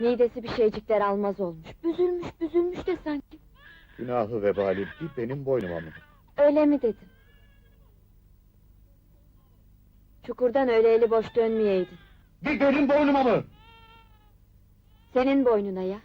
Midesi bir şeycikler almaz olmuş. Büzülmüş büzülmüş de sanki. Günahı vebali bir benim boynuma mı? Öyle mi dedim? Çukurdan öyle eli boş dönmeyeydin. Bir benim boynuma mı? Senin boynuna ya.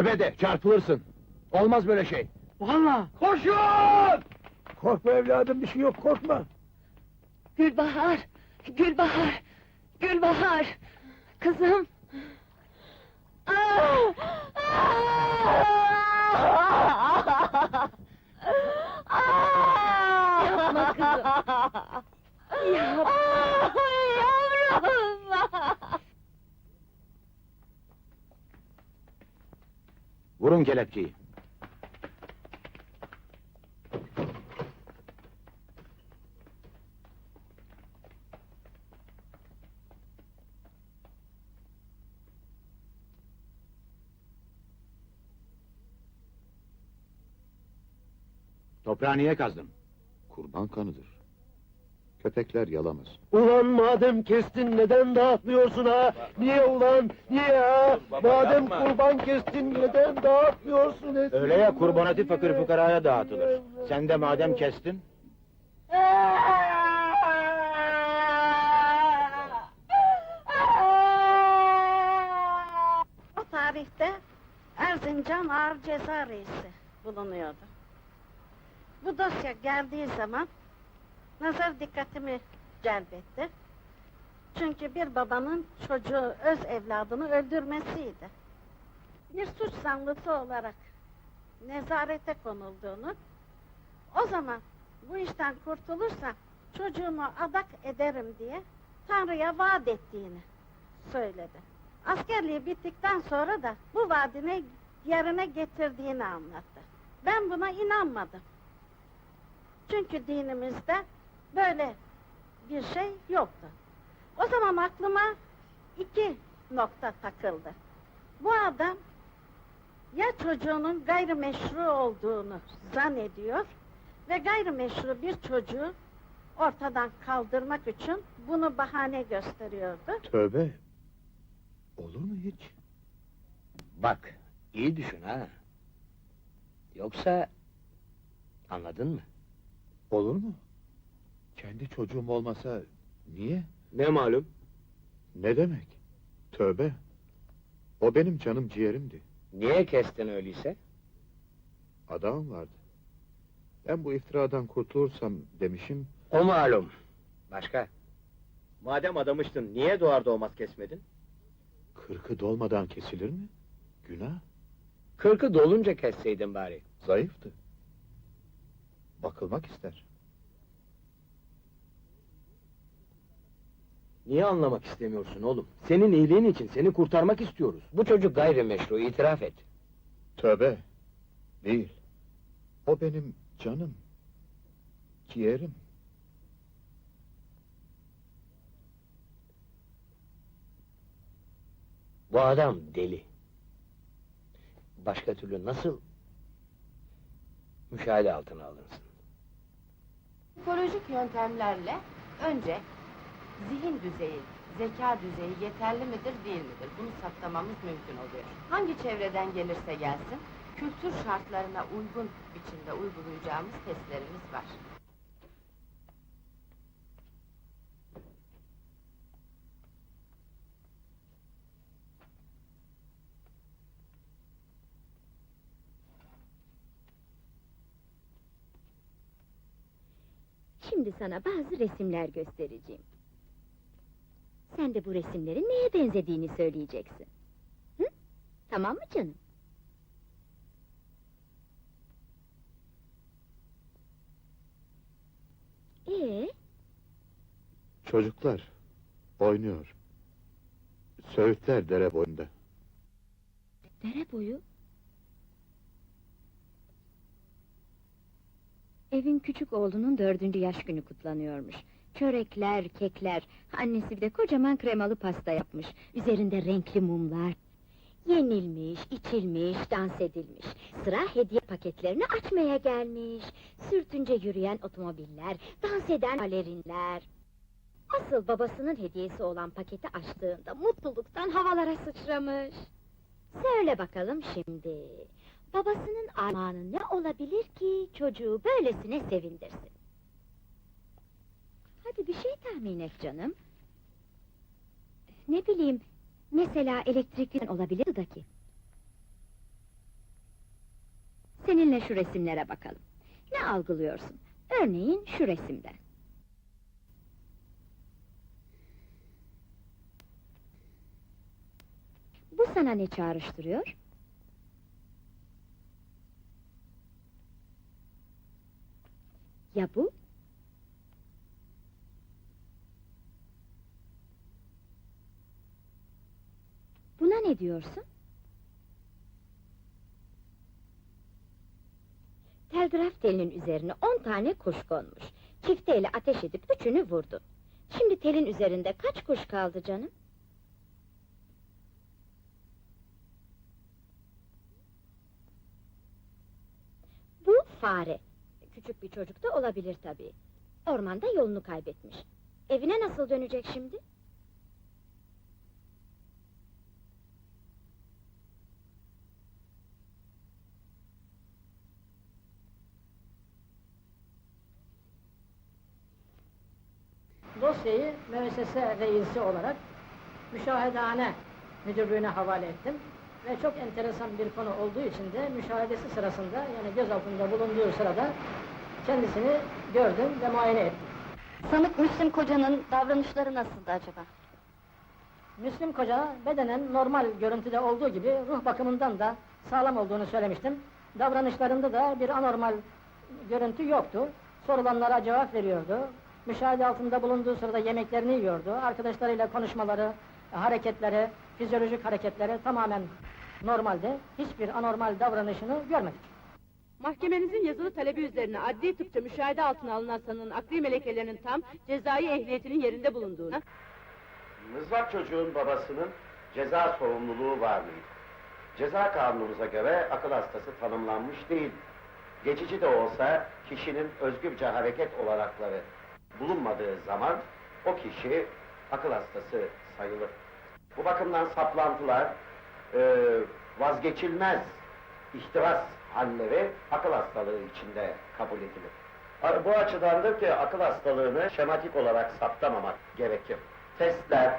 Tövbe de çarpılırsın. Olmaz böyle şey. Vallahi. Koşun! Korkma evladım bir şey yok korkma. Gülbahar, Gülbahar, Gülbahar, kızım. Yapma kızım. Yapma. Vurun kelepçeyi. Toprağı niye kazdın? Kurban kanıdır. Köpekler yalamaz. Ulan madem kestin neden dağıtmıyorsun ha? Niye ulan? Niye ha? Madem kurban kestin neden dağıtmıyorsun et? Öyle ya kurbanatı fakir fukaraya dağıtılır. Sen de madem kestin. O tarihte Erzincan Ağır Ceza Reisi bulunuyordu. Bu dosya geldiği zaman nazar dikkatimi celbetti. Çünkü bir babanın çocuğu öz evladını öldürmesiydi. Bir suç zanlısı olarak nezarete konulduğunu, o zaman bu işten kurtulursam çocuğumu adak ederim diye Tanrı'ya vaat ettiğini söyledi. Askerliği bittikten sonra da bu vaadini yerine getirdiğini anlattı. Ben buna inanmadım. Çünkü dinimizde böyle bir şey yoktu. O zaman aklıma iki nokta takıldı. Bu adam ya çocuğunun gayrimeşru olduğunu zannediyor ve gayrimeşru bir çocuğu ortadan kaldırmak için bunu bahane gösteriyordu. Tövbe. Olur mu hiç? Bak, iyi düşün ha. Yoksa... Anladın mı? Olur mu? Kendi çocuğum olmasa niye? Ne malum? Ne demek? Tövbe. O benim canım ciğerimdi. Niye kestin öyleyse? Adam vardı. Ben bu iftiradan kurtulursam demişim, O malum. Başka? Madem adamıştın niye doğar doğmaz kesmedin? kırkı dolmadan kesilir mi? Günah. Kırkı dolunca kesseydin bari. Zayıftı. Bakılmak ister. Niye anlamak istemiyorsun oğlum? Senin iyiliğin için seni kurtarmak istiyoruz. Bu çocuk gayrimeşru, itiraf et. Tövbe. Değil. O benim canım. Ciğerim. Bu adam deli. Başka türlü nasıl... ...müşahede altına alınsın? Psikolojik yöntemlerle önce zihin düzeyi, zeka düzeyi yeterli midir değil midir? Bunu saptamamız mümkün oluyor. Hangi çevreden gelirse gelsin, kültür şartlarına uygun biçimde uygulayacağımız testlerimiz var. Şimdi sana bazı resimler göstereceğim. Sen de bu resimlerin neye benzediğini söyleyeceksin. Hı? Tamam mı canım? Ee, Çocuklar oynuyor. Söğütler dere boyunda. dere boyu. Evin küçük oğlunun dördüncü yaş günü kutlanıyormuş. Çörekler, kekler, annesi bir de kocaman kremalı pasta yapmış. Üzerinde renkli mumlar. Yenilmiş, içilmiş, dans edilmiş. Sıra hediye paketlerini açmaya gelmiş. Sürtünce yürüyen otomobiller, dans eden balerinler. Asıl babasının hediyesi olan paketi açtığında mutluluktan havalara sıçramış. Söyle bakalım şimdi. Babasının armağanı ne olabilir ki çocuğu böylesine sevindirsin? Hadi bir şey tahmin et canım. Ne bileyim, mesela elektrikli olabilir da ki. Seninle şu resimlere bakalım. Ne algılıyorsun? Örneğin şu resimden. Bu sana ne çağrıştırıyor? Ya bu? Buna ne diyorsun? Telgraf telinin üzerine on tane kuş konmuş. Çifteyle ateş edip üçünü vurdu. Şimdi telin üzerinde kaç kuş kaldı canım? Bu fare. Küçük bir çocuk da olabilir tabii. Ormanda yolunu kaybetmiş. Evine nasıl dönecek şimdi? Dosyayı müessese reisi olarak müşahedehane müdürlüğüne havale ettim. Ve çok enteresan bir konu olduğu için de müşahedesi sırasında yani gözaltında bulunduğu sırada kendisini gördüm ve muayene ettim. Sanık Müslüm kocanın davranışları nasıldı acaba? Müslüm Koca bedenen normal görüntüde olduğu gibi ruh bakımından da sağlam olduğunu söylemiştim. Davranışlarında da bir anormal görüntü yoktu. Sorulanlara cevap veriyordu. Müşahede altında bulunduğu sırada yemeklerini yiyordu. Arkadaşlarıyla konuşmaları, hareketleri, fizyolojik hareketleri tamamen normalde. Hiçbir anormal davranışını görmedik. Mahkemenizin yazılı talebi üzerine adli tıpça müşahede altına alınan sanığın akli melekelerinin tam cezai ehliyetinin yerinde bulunduğunu, Mızrak çocuğun babasının ceza sorumluluğu var mıydı? Ceza kanunumuza göre akıl hastası tanımlanmış değil. Geçici de olsa kişinin özgürce hareket olanakları bulunmadığı zaman o kişi akıl hastası sayılır. Bu bakımdan saplantılar, e, vazgeçilmez ihtiras halleri akıl hastalığı içinde kabul edilir. Bu açıdandır ki akıl hastalığını şematik olarak saptamamak gerekir. Testler,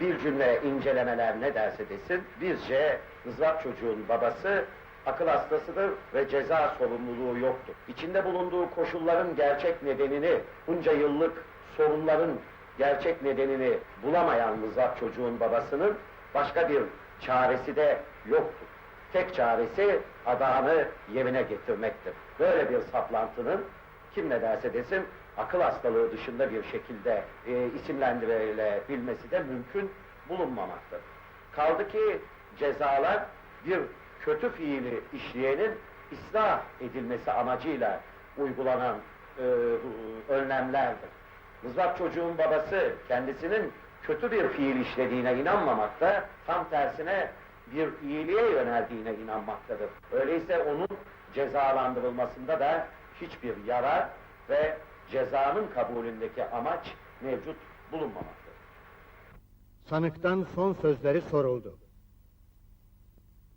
bir cümle incelemeler ne derse desin, bizce mızrak çocuğun babası akıl hastasıdır ve ceza sorumluluğu yoktur. İçinde bulunduğu koşulların gerçek nedenini, bunca yıllık sorunların gerçek nedenini bulamayan mızrak çocuğun babasının başka bir çaresi de yoktur. Tek çaresi adağını yerine getirmektir. Böyle bir saplantının kim ne derse desin akıl hastalığı dışında bir şekilde e, isimlendirilebilmesi de mümkün bulunmamaktadır. Kaldı ki cezalar bir kötü fiili işleyenin ıslah edilmesi amacıyla uygulanan e, önlemlerdir. Mızrak çocuğun babası kendisinin kötü bir fiil işlediğine inanmamakta, tam tersine bir iyiliğe yöneldiğine inanmaktadır. Öyleyse onun cezalandırılmasında da hiçbir yarar ve cezanın kabulündeki amaç mevcut bulunmamaktadır. Sanıktan son sözleri soruldu.